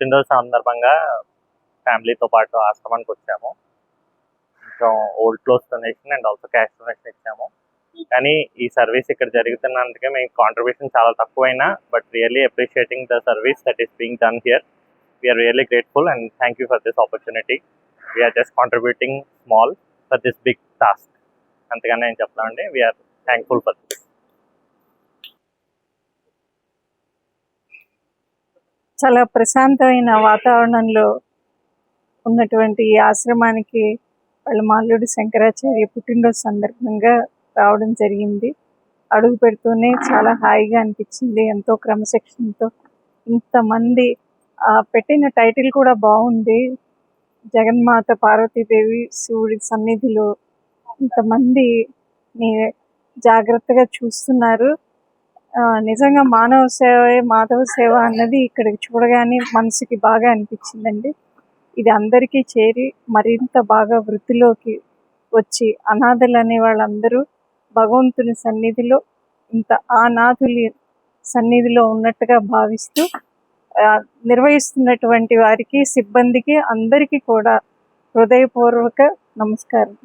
పుట్టినరోజు సందర్భంగా ఫ్యామిలీతో పాటు ఆశ్రమానికి వచ్చాము. కొంచెం old cloth donation and also cash donation ఇచ్చాము. కానీ ఈ సర్వీస్ ఇక్కడ జరుగుతున్నందుకే మేము కాంట్రిబ్యూషన్ చాలా తక్కువైనా but really appreciating the service that is being done here we are really grateful and thank you for this opportunity we are just contributing small for this big task అంతగానే నేను చెప్తామండి we are thankful for this చాలా ప్రశాంతమైన వాతావరణంలో ఉన్నటువంటి ఈ ఆశ్రమానికి వాళ్ళ మాల్లుడు శంకరాచార్య పుట్టినరోజు సందర్భంగా రావడం జరిగింది. అడుగు పెడుతూనే చాలా హాయిగా అనిపించింది. ఎంతో క్రమశిక్షణతో ఇంతమంది ఆ, పెట్టిన టైటిల్ కూడా బాగుంది. జగన్మాత పార్వతీదేవి శివుడి సన్నిధిలో ఇంతమంది జాగ్రత్తగా చూస్తున్నారు. నిజంగా మానవ సేవే మాధవ సేవ అన్నది ఇక్కడికి చూడగానే మనసుకి బాగా అనిపించిందండి. ఇది అందరికీ చేరి మరింత బాగా వృత్తిలోకి వచ్చి అనాథలు అనే వాళ్ళందరూ భగవంతుని సన్నిధిలో ఇంత అనాథులు సన్నిధిలో ఉన్నట్టుగా భావిస్తూ నిర్వహిస్తున్నటువంటి వారికి సిబ్బందికి అందరికీ కూడా హృదయపూర్వక నమస్కారం.